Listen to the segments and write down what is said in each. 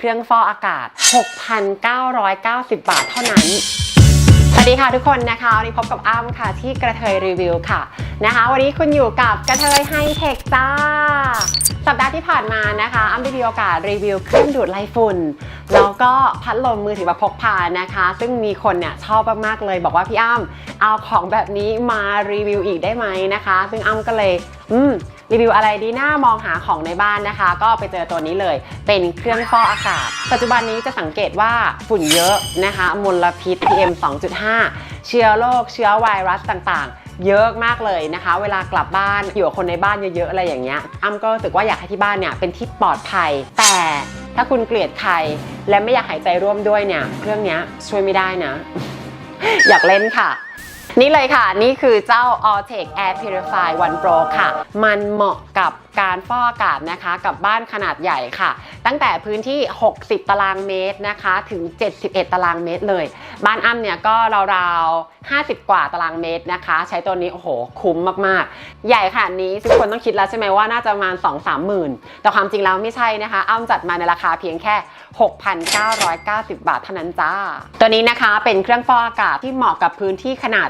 เครื่องฟอกอากาศ 6,990 บาทเท่านั้น สวัสดีค่ะทุกคนนะคะวันนี้พบกับอ้ำค่ะที่กระเทยรีวิวค่ะนะคะ วันนี้คุณอยู่กับกระเทยไฮเทคจ้า สัปดาห์ที่ผ่านมานะคะอ้ำได้มีโอกาสรีวิวเครื่องดูดไล่ฝุ่นแล้วก็พัดลมมือถือแบบพกพานะคะ ซึ่งมีคนเนี่ยชอบมากๆเลย บอกว่าพี่อ้ำเอาของแบบนี้มารีวิวอีกได้ไหมนะคะ ซึ่งอ้ำก็เลย อืม รีวิวอะไรดีหน้ามองหาของในบ้านนะคะ ก็ไปเจอตัวนี้เลย เป็นเครื่องฟอกอากาศ ปัจจุบันนี้จะสังเกตว่าฝุ่นเยอะนะคะมลพิษ PM 2.5 เชื้อโรคเชื้อไวรัสต่างๆเยอะมากเลยนะคะ เวลากลับบ้านอยู่กับคนในบ้านเยอะๆอะไรอย่างเงี้ยอ้ำก็รู้สึกว่าอยากให้ที่บ้านเนี่ยเป็นที่ปลอดภัย แต่ถ้าคุณเกลียดใครและไม่อยากหายใจร่วมด้วยเนี่ยเครื่องนี้ช่วยไม่ได้นะ อยากเล่นค่ะ นี่เลยค่ะ นี่คือเจ้า Alltech Air Purify One Pro ค่ะ มันเหมาะกับการฟอกอากาศนะคะกับบ้านขนาดใหญ่ค่ะ ตั้งแต่พื้นที่ 60 ตารางเมตรนะคะ ถึง 71 ตารางเมตรเลย บ้านอ้ำเนี่ยก็ราวๆ 50 กว่าตารางเมตรนะคะ ใช้ตัวนี้ โอ้โห คุ้มมากๆ ใหญ่ขนาดนี้ทุกคนต้องคิดแล้วใช่ไหมว่าน่าจะประมาณ 2-3 หมื่น แต่ความจริงแล้วไม่ใช่นะคะ อ้ำจัดมาในราคาเพียงแค่ 6,990 บาทเท่านั้นจ้า ตัวนี้นะคะเป็นเครื่องฟอกอากาศที่เหมาะกับพื้นที่ขนาด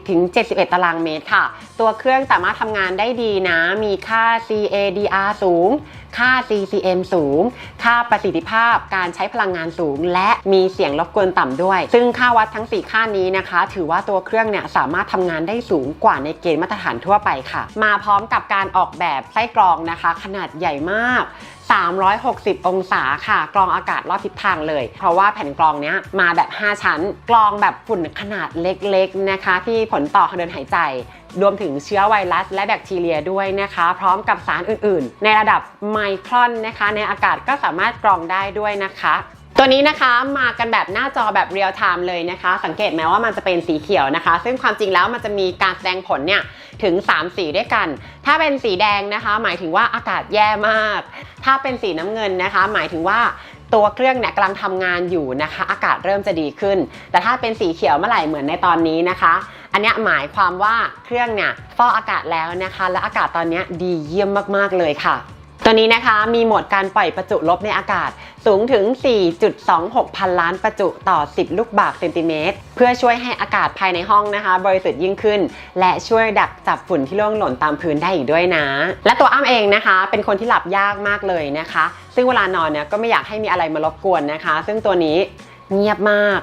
40-71 ตารางเมตรค่ะ ตัวเครื่องสามารถทำงานได้ดีนะ มีค่า CADR สูง ค่า CCM สูง ค่าประสิทธิภาพการใช้พลังงานสูง และมีเสียงรบกวนต่ำด้วย ซึ่งค่าวัดทั้ง 4 ค่านี้นะคะ ถือว่าตัวเครื่องเนี่ยสามารถทำงานได้สูงกว่าในเกณฑ์มาตรฐานทั่วไปค่ะ มาพร้อมกับการออกแบบไส้กรองนะคะ ขนาดใหญ่มาก 360 องศาค่ะ กรองอากาศรอบทิศทางเลย เพราะว่าแผ่นกรองเนี้ยมาแบบ 5 ชั้น กรองแบบฝุ่นขนาดเล็กๆนะคะ ที่ผลต่อทางเดินหายใจ รวมถึงเชื้อไวรัสและแบคทีเรียด้วยนะคะ พร้อมกับสารอื่นๆ ในระดับไมครอนนะคะ ในอากาศก็สามารถกรองได้ด้วยนะคะ ตัวนี้นะคะมากันแบบหน้าจอแบบเรียลไทม์เลยนะคะ สังเกตไหมว่ามันจะเป็นสีเขียวนะคะ ซึ่งความจริงแล้วมันจะมีการแสดงผลเนี่ยถึง 3 สีด้วยกัน ถ้าเป็นสีแดงนะคะ หมายถึงว่าอากาศแย่มาก ถ้าเป็นสีน้ำเงินนะคะ หมายถึงว่าตัวเครื่องเนี่ยกำลังทำงานอยู่นะคะ อากาศเริ่มจะดีขึ้น แต่ถ้าเป็นสีเขียวเมื่อไหร่เหมือนในตอนนี้นะคะ อันนี้หมายความว่าเครื่องเนี่ยฟอกอากาศแล้วนะคะ และอากาศตอนนี้ดีเยี่ยมมากๆเลยค่ะ ตัวนี้นะคะมีโหมดการปล่อยประจุลบในอากาศสูงถึง 4.26 พันล้านประจุต่อ 10 ลูกบาศก์เซนติเมตร เพื่อช่วยให้อากาศภายในห้องนะคะ บริสุทธิ์ยิ่งขึ้น และช่วยดักจับฝุ่นที่ร่วงหล่นตามพื้นได้อีกด้วยนะ และตัวอ้ำเองนะคะ เป็นคนที่หลับยากมากเลยนะคะ ซึ่งเวลานอนเนี่ยก็ไม่อยากให้มีอะไรมารบกวนนะคะ ซึ่งตัวนี้เงียบมาก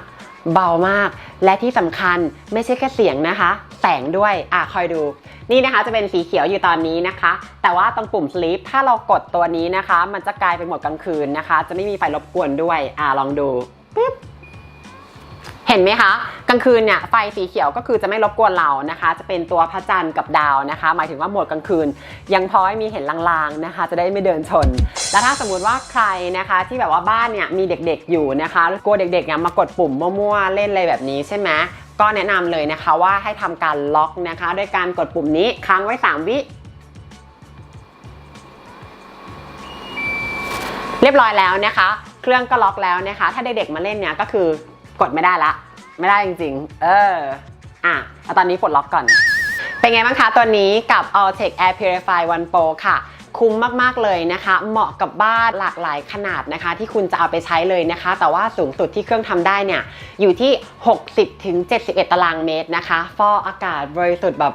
เบามาก และที่สำคัญไม่ใช่แค่เสียงนะคะ แสงด้วย อะคอยดู นี่นะคะจะเป็นสีเขียวอยู่ตอนนี้นะคะ แต่ว่าตรงปุ่ม sleep ถ้าเรากดตัวนี้นะคะ มันจะกลายเป็นโหมดกลางคืนนะคะ จะไม่มีไฟรบกวนด้วย อะลองดูปึ๊บเห็นไหมคะ กลางคืนเนี่ยไฟสีเขียวก็คือจะไม่รบกวนเรานะคะ จะเป็นตัวพระจันทร์กับดาวนะคะ หมายถึงว่าโหมดกลางคืน ยังพอให้มีเห็นลางๆนะคะ จะได้ไม่เดินชน แล้วถ้าสมมุติว่าใครนะคะ ที่แบบว่าบ้านเนี่ยมีเด็กๆอยู่นะคะกลัวเด็กๆเนี่ยมากดปุ่มมั่วๆเล่นอะไรแบบนี้ใช่ไหม ก็แนะนำเลยนะคะว่าให้ทำการล็อกนะคะด้วยการกดปุ่มนี้ค้างไว้ 3 วิเรียบร้อยแล้วนะคะ เครื่องก็ล็อกแล้วนะคะ ถ้าเด็กๆมาเล่นเนี่ยก็คือกดไม่ได้ละ ไม่ได้จริงๆ เออ อะเอาตอนนี้ปลดล็อกก่อน เป็นไงบ้างคะตัวนี้กับ Alltech Air Purify One Pro ค่ะ คุ้มมากๆเลยนะคะ เหมาะกับบ้านหลากหลายขนาดนะคะ ที่คุณจะเอาไปใช้เลยนะคะ แต่ว่าสูงสุดที่เครื่องทำได้เนี่ยอยู่ที่ 60ถึง71 ตารางเมตรนะคะฟอกอากาศบริสุทธิ์แบบ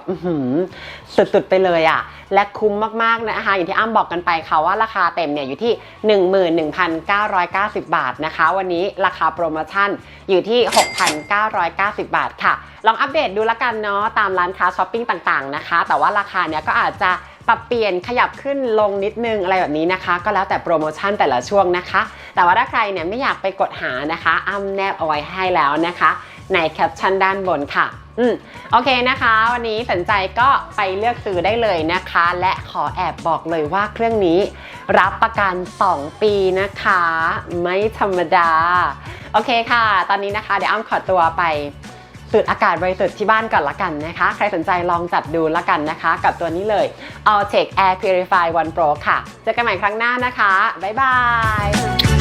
สุดๆไปเลยอะ่ะและคุ้มมากๆนะคะอย่างที่อ้ำบอกกันไปค่ะว่าราคาเต็มเนี่ยอยู่ที่ 11,990 บาทนะคะ วันนี้ราคาโปรโมชั่นอยู่ที่ 6,990 บาทค่ะ ลองอัปเดตดูละกันเนาะตามร้านค้าช้อปปิ้งต่างๆนะคะ แต่ว่าราคาเนี่ยก็อาจจะ ปรับเปลี่ยนขยับขึ้นลงนิดนึงอะไรแบบนี้นะคะ ก็แล้วแต่โปรโมชั่นแต่ละช่วงนะคะ แต่ว่าถ้าใครเนี่ยไม่อยากไปกดหานะคะ อ้ำแนบเอาไว้ให้แล้วนะคะ ในแคปชั่นด้านบนค่ะอืมโอเคนะคะ วันนี้สนใจก็ไปเลือกซื้อได้เลยนะคะ และขอแอบบอกเลยว่าเครื่องนี้รับประกัน 2 ปีนะคะ ไม่ธรรมดา โอเคค่ะ ตอนนี้นะคะเดี๋ยวอ้ำขอตัวไป สูดอากาศบริสุทธิ์ที่บ้านก่อนละกันนะคะ ใครสนใจลองจัดดูละกันนะคะ กับตัวนี้เลย Alltech Air Purify One Pro ค่ะ เจอกันใหม่ครั้งหน้านะคะ บ๊ายบาย